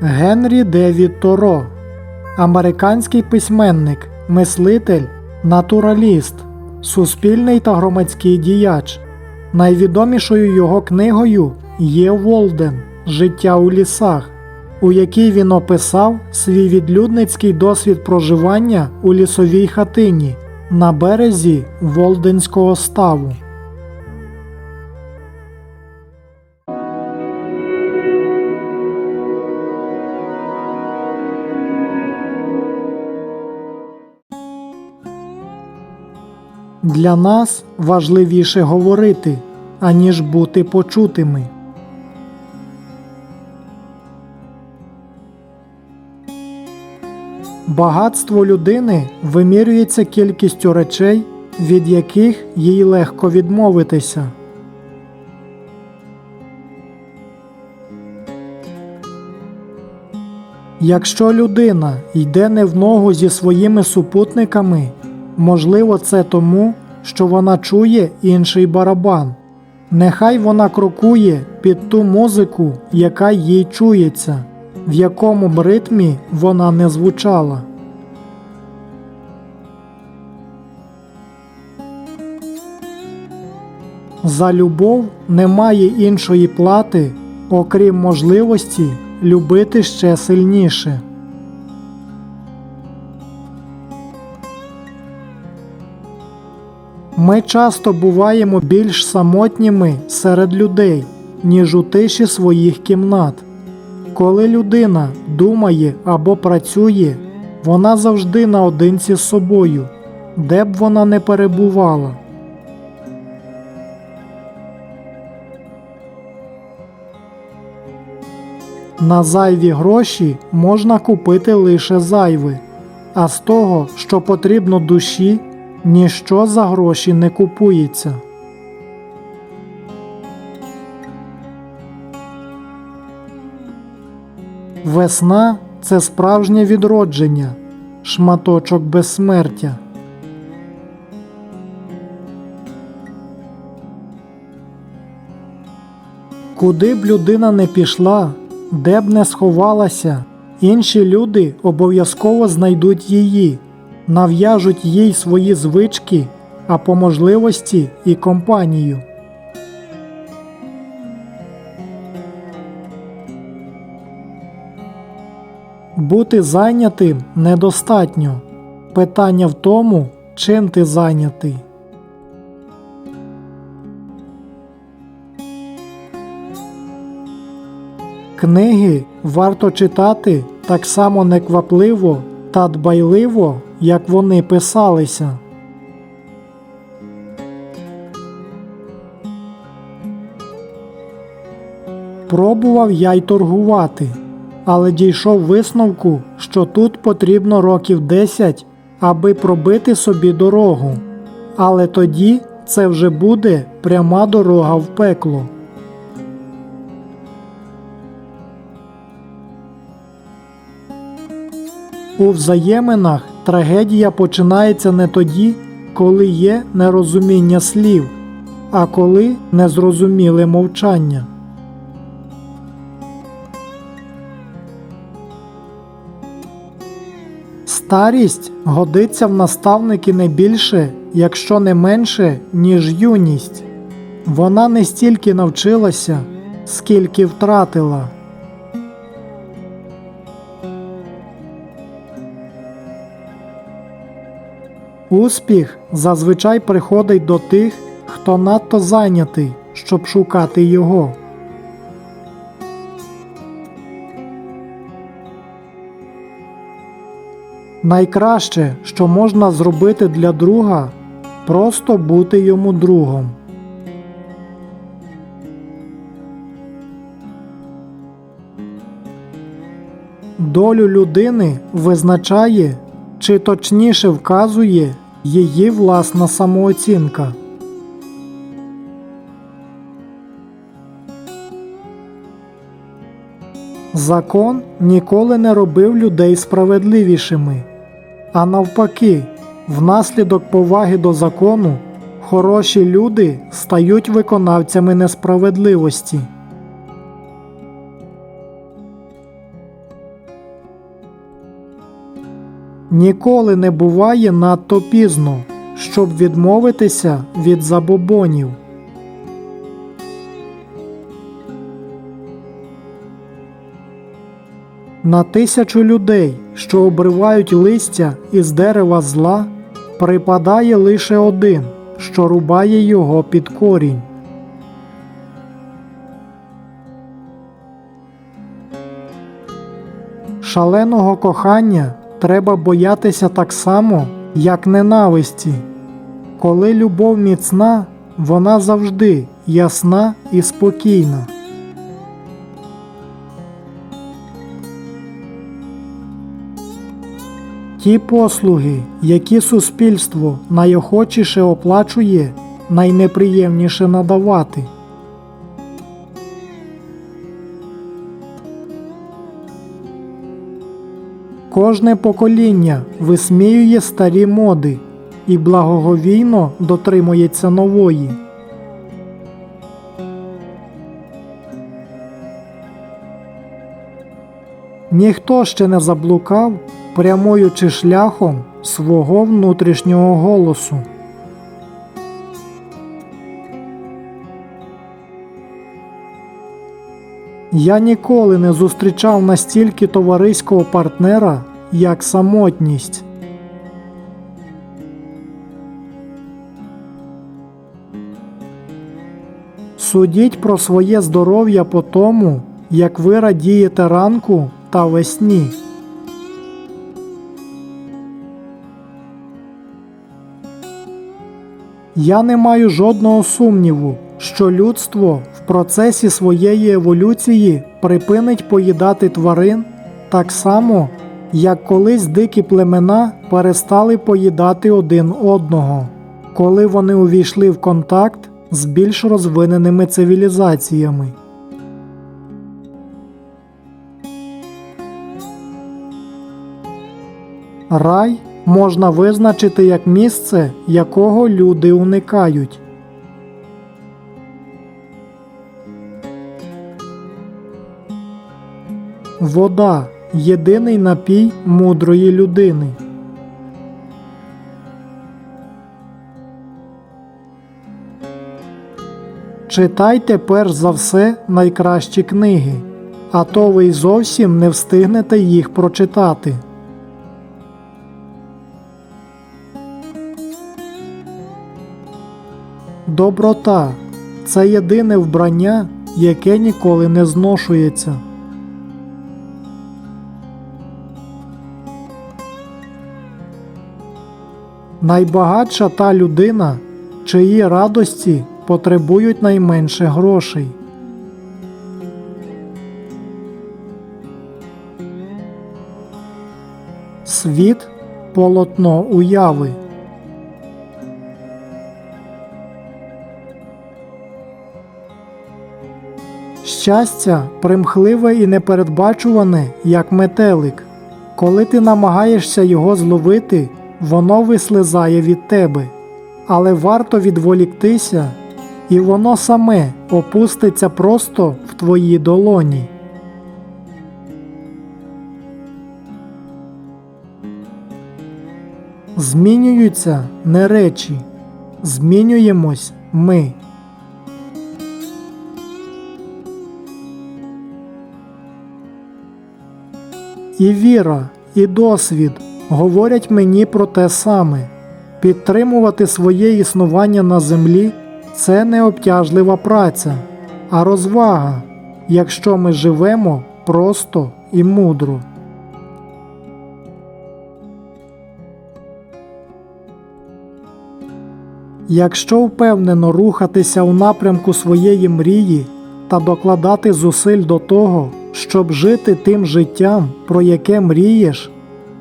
Генрі Девід Торо, американський письменник, мислитель, натураліст, суспільний та громадський діяч. Найвідомішою його книгою є Волден Життя у лісах, у якій він описав свій відлюдницький досвід проживання у лісовій хатині на березі Волденського ставу. Для нас важливіше говорити, аніж бути почутими. Багатство людини вимірюється кількістю речей, від яких їй легко відмовитися. Якщо людина йде не в ногу зі своїми супутниками, можливо, це тому, що вона чує інший барабан. Нехай вона крокує під ту музику, яка їй чується, в якому б ритмі вона не звучала. За любов немає іншої плати, окрім можливості любити ще сильніше. Ми часто буваємо більш самотніми серед людей, ніж у тиші своїх кімнат. Коли людина думає або працює, вона завжди наодинці з собою, де б вона не перебувала. На зайві гроші можна купити лише зайве, а з того, що потрібно душі, ніщо за гроші не купується. Весна це справжнє відродження, шматочок безсмертя. Куди б людина не пішла, де б не сховалася, інші люди обов'язково знайдуть її, нав'яжуть їй свої звички, а по можливості і компанію. Бути зайнятим недостатньо. Питання в тому, чим ти зайнятий. Книги варто читати так само неквапливо та дбайливо, як вони писалися. Пробував я й торгувати, але дійшов висновку, що тут потрібно років 10, аби пробити собі дорогу. Але тоді це вже буде пряма дорога в пекло. У взаєминах трагедія починається не тоді, коли є нерозуміння слів, а коли незрозуміле мовчання. Старість годиться в наставники не більше, якщо не менше, ніж юність. Вона не стільки навчилася, скільки втратила. Успіх зазвичай приходить до тих, хто надто зайнятий, щоб шукати його. Найкраще, що можна зробити для друга, просто бути йому другом. Долю людини визначає чи точніше вказує її власна самооцінка. Закон ніколи не робив людей справедливішими, а навпаки, внаслідок поваги до закону хороші люди стають виконавцями несправедливості. Ніколи не буває надто пізно, щоб відмовитися від забобонів. На тисячу людей, що обривають листя із дерева зла, припадає лише один, що рубає його під корінь. Шаленого кохання треба боятися так само, як ненависті. Коли любов міцна, вона завжди ясна і спокійна. Ті послуги, які суспільство найохочіше оплачує, найнеприємніше надавати. Кожне покоління висміює старі моди і благоговійно дотримується нової. Ніхто ще не заблукав, прямуючи шляхом свого внутрішнього голосу. Я ніколи не зустрічав настільки товариського партнера, як самотність. Судіть про своє здоров'я по тому, як ви радієте ранку та весні. Я не маю жодного сумніву, що людство в процесі своєї еволюції припинить поїдати тварин так само, як колись дикі племена перестали поїдати один одного, коли вони увійшли в контакт з більш розвиненими цивілізаціями. Рай можна визначити як місце, якого люди уникають. Вода єдиний напій мудрої людини. Читайте перш за все найкращі книги, а то ви й зовсім не встигнете їх прочитати. Доброта це єдине вбрання, яке ніколи не зношується. Найбагатша та людина, чиї радості потребують найменше грошей. Світ полотно уяви. Щастя примхливе і непередбачуване, як метелик. Коли ти намагаєшся його зловити, воно вислизає від тебе, але варто відволіктися, і воно саме опуститься просто в твої долоні. Змінюються не речі, змінюємось ми. І віра, і досвід говорять мені про те саме. Підтримувати своє існування на землі це не обтяжлива праця, а розвага, якщо ми живемо просто і мудро. Якщо впевнено рухатися у напрямку своєї мрії та докладати зусиль до того, щоб жити тим життям, про яке мрієш,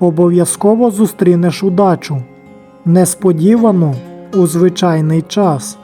обов'язково зустрінеш удачу, несподівану у звичайний час.